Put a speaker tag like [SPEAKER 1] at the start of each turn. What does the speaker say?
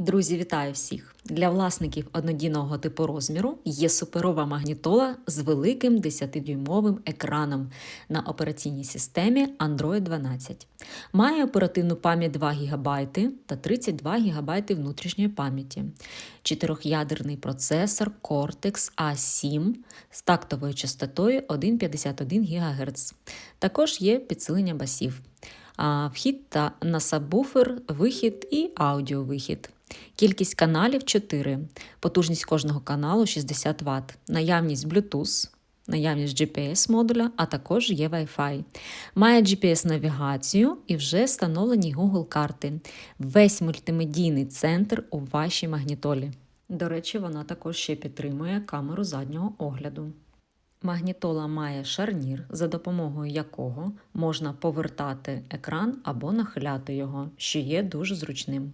[SPEAKER 1] Друзі, вітаю всіх! Для власників однодійного типу розміру є суперова магнітола з великим 10-дюймовим екраном на операційній системі Android 12. Має оперативну пам'ять 2 ГБ та 32 ГБ внутрішньої пам'яті, чотирьохядерний процесор Cortex A7 з тактовою частотою 1,51 ГГц. Також є підсилення басів. Вхід та на сабвуфер, вихід і аудіовихід. Кількість каналів 4, потужність кожного каналу 60 Вт, наявність Bluetooth, наявність GPS-модуля, а також є Wi-Fi. Має GPS-навігацію і вже встановлені Google карти. Весь мультимедійний центр у вашій магнітолі. До речі, вона також ще підтримує камеру заднього огляду. Магнітола має шарнір, за допомогою якого можна повертати екран або нахиляти його, що є дуже зручним.